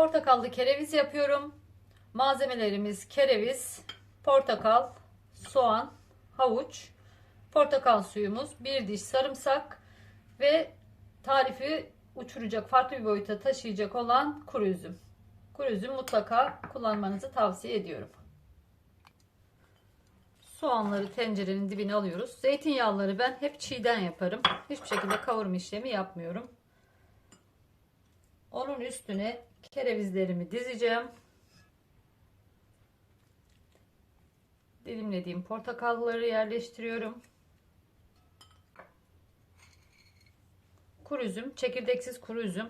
Portakallı kereviz yapıyorum. Malzemelerimiz kereviz, portakal, soğan, havuç, portakal suyumuz, bir diş sarımsak ve tarifi uçuracak, farklı bir boyuta taşıyacak olan kuru üzüm. Kuru üzüm mutlaka kullanmanızı tavsiye ediyorum. Soğanları tencerenin dibine alıyoruz. Zeytinyağları ben hep çiğden yaparım. Hiçbir şekilde kavurma işlemi yapmıyorum. Onun üstüne kerevizlerimi dizeceğim. Dilimlediğim portakalları yerleştiriyorum. Kuru üzüm, çekirdeksiz kuru üzüm.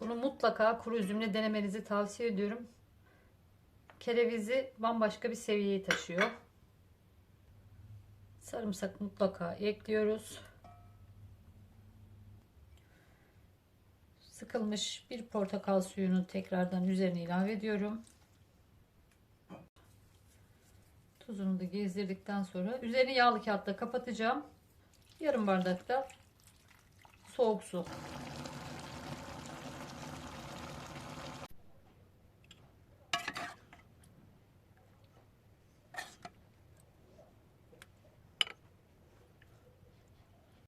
Bunu mutlaka kuru üzümle denemenizi tavsiye ediyorum. Kerevizi bambaşka bir seviyeye taşıyor. Sarımsak mutlaka ekliyoruz. Sıkılmış bir portakal suyunu tekrardan üzerine ilave ediyorum. Tuzunu da gezdirdikten sonra üzerini yağlı kağıtla kapatacağım. Yarım bardakta soğuk su